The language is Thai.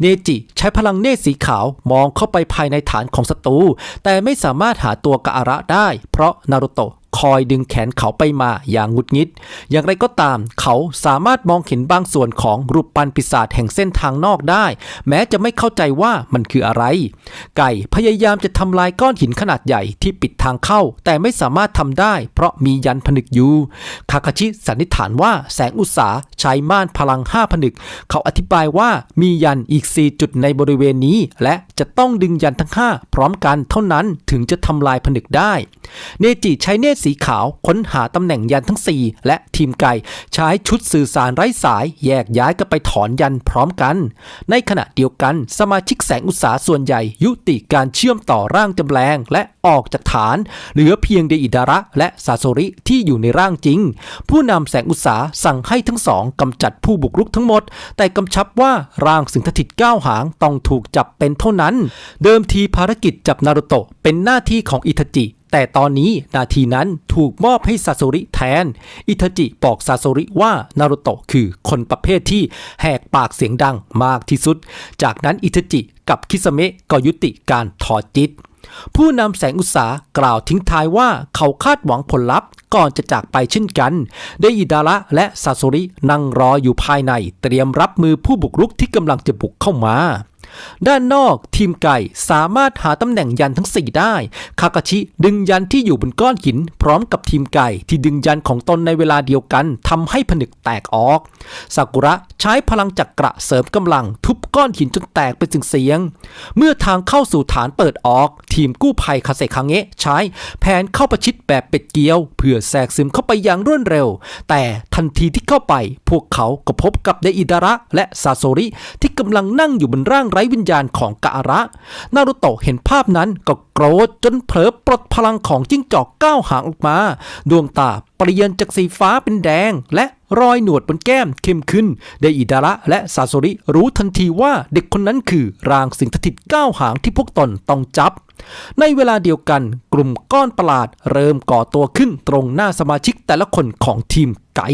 เนจิใช้พลังเนตรสีขาวมองเข้าไปภายในฐานของศัตรูแต่ไม่สามารถหาตัวกะอาระได้ เพราะนารุโตะ อยดึงแขนเขาไปมาอย่างงุดงิด อย่างไรก็ตาม เขาสามารถมองเห็นบางส่วนของรูปปั้นปีศาจแห่งเส้นทางนอกได้ แม้จะไม่เข้าใจว่ามันคืออะไร ไก่พยายามจะทำลายก้อนหินขนาดใหญ่ที่ปิดทางเข้า แต่ไม่สามารถทำได้ เพราะมียันผนึกอยู่คาคาชิสันนิษฐานว่าแสงอุตสาใช้ม่านพลังห้าผนึก เขาอธิบายว่ามียันอีก 4 จุดในบริเวณนี้ และจะต้องดึงยันทั้ง 5 พร้อมกันเท่านั้นถึงจะทำลายผนึกได้ เนจิใช้เนตรสีขาวค้นหาตำแหน่งยันทั้ง 4 และทีมไก่ใช้ชุดสื่อสารไร้สาย แยกย้ายกันไปถอนยันพร้อมกัน ในขณะเดียวกัน สมาชิกแสงอุตสาส่วนใหญ่ ยุติการเชื่อมต่อร่างจำแรงและออกจากฐาน เหลือเพียงเดอิดาระ และซาโซริที่อยู่ในร่างจริง ผู้นำแสงอุตสาสั่งให้ทั้งสองกำจัดผู้บุกรุกทั้งหมด แต่กำชับว่าร่างสิงสถิตก้าวหางต้องถูกจับเป็นเท่านั้น เดิมทีภารกิจจับนารุโตะเป็นหน้าที่ของอิทาจิ แต่ตอนนี้นาทีนั้นถูกมอบให้ซาโซริแทน อิทาจิบอกซาโซริว่านารุโตะคือคนประเภทที่แหกปากเสียงดังมากที่สุด จากนั้นอิทาจิกับคิสเมะก็ยุติการถอดจิต ผู้นำแสงอุตสาหกล่าวทิ้งท้ายว่าเขาคาดหวังผลลัพธ์ก่อนจะจากไปเช่นกันได้อิดาระและซาโซรินั่งรออยู่ภายในเตรียมรับมือผู้บุกรุกที่กำลังจะบุกเข้ามา ด้านนอกทีมไก่สามารถหาตำแหน่งยันทั้ง 4 ได้ คากาชิดึงยันที่อยู่บนก้อนหิน พร้อมกับทีมไก่ที่ดึงยันของตนในเวลาเดียวกันทำให้ผนึกแตกออก ซากุระใช้พลังจักระเสริมกำลังทุบก้อนหินจนแตกเป็นเสียง เมื่อทางเข้าสู่ฐานเปิดออก ทีมกู้ภัยคาเซคังเงะใช้แผนเข้าประชิดแบบเป็ดเกียว เพื่อแทรกซึมเข้าไปอย่างรวดเร็ว แต่ทันทีที่เข้าไป พวกเขาก็พบกับเดอิดาระและซาโซริที่กำลังนั่งอยู่บนร่างไร้วิญญาณของกะอาระ นารุโตะเห็นภาพนั้นก็โกรธจนเผลอปลดพลังของจิ้งจอกก้าวหางออกมา ดวงตาเปลี่ยนจากสีฟ้าเป็นแดง และรอยหนวดบนแก้มเข้มขึ้นเดอิดาระและซาโซริรู้ทันทีว่าเด็กคนนั้นคือรางสิงสถิตก้าวหางที่พวกตนต้องจับ ในเวลาเดียวกันกลุ่มก้อนประหลาดเริ่มก่อตัวขึ้นตรงหน้าสมาชิกแต่ละคนของทีมไก่